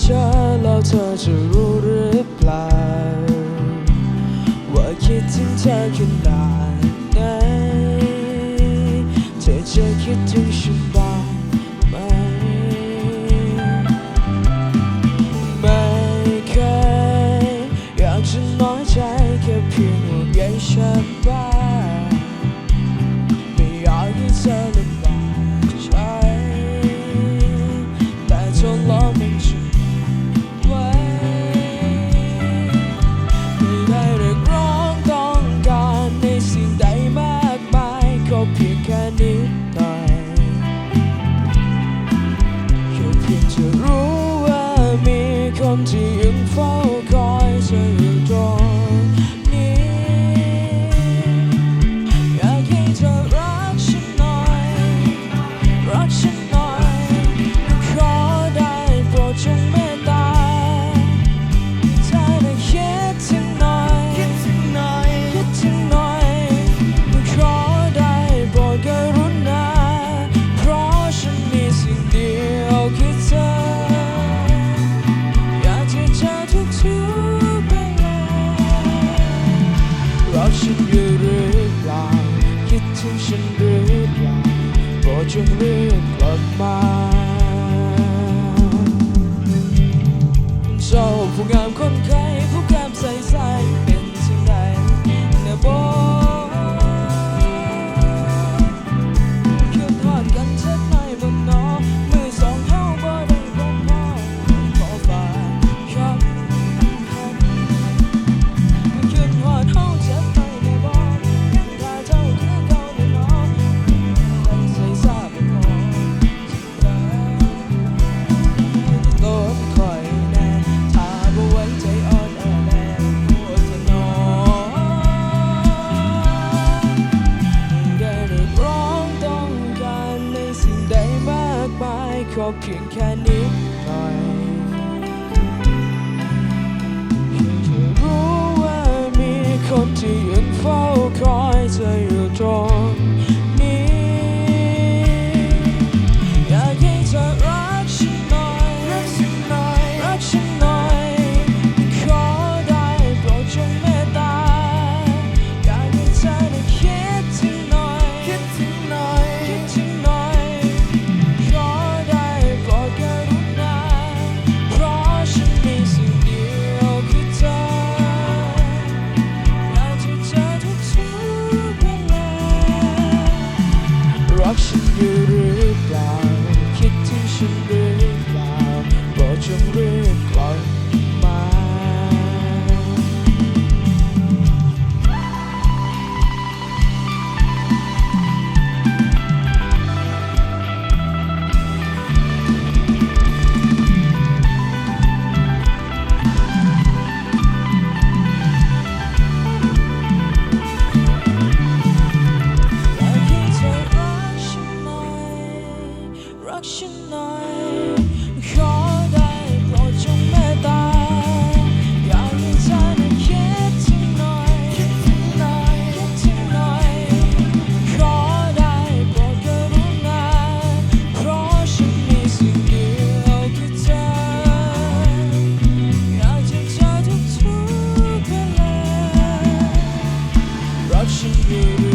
เธอแล้วเธอจะรู้หรือเปล่า ว่าคิดถึงเธอขนาดไหนเธอจะคิดถึงฉัน 远方。 ถึงฉันหรือเปล่ราผู้งามคนไข้ kokken kan ikke regne passion, baby.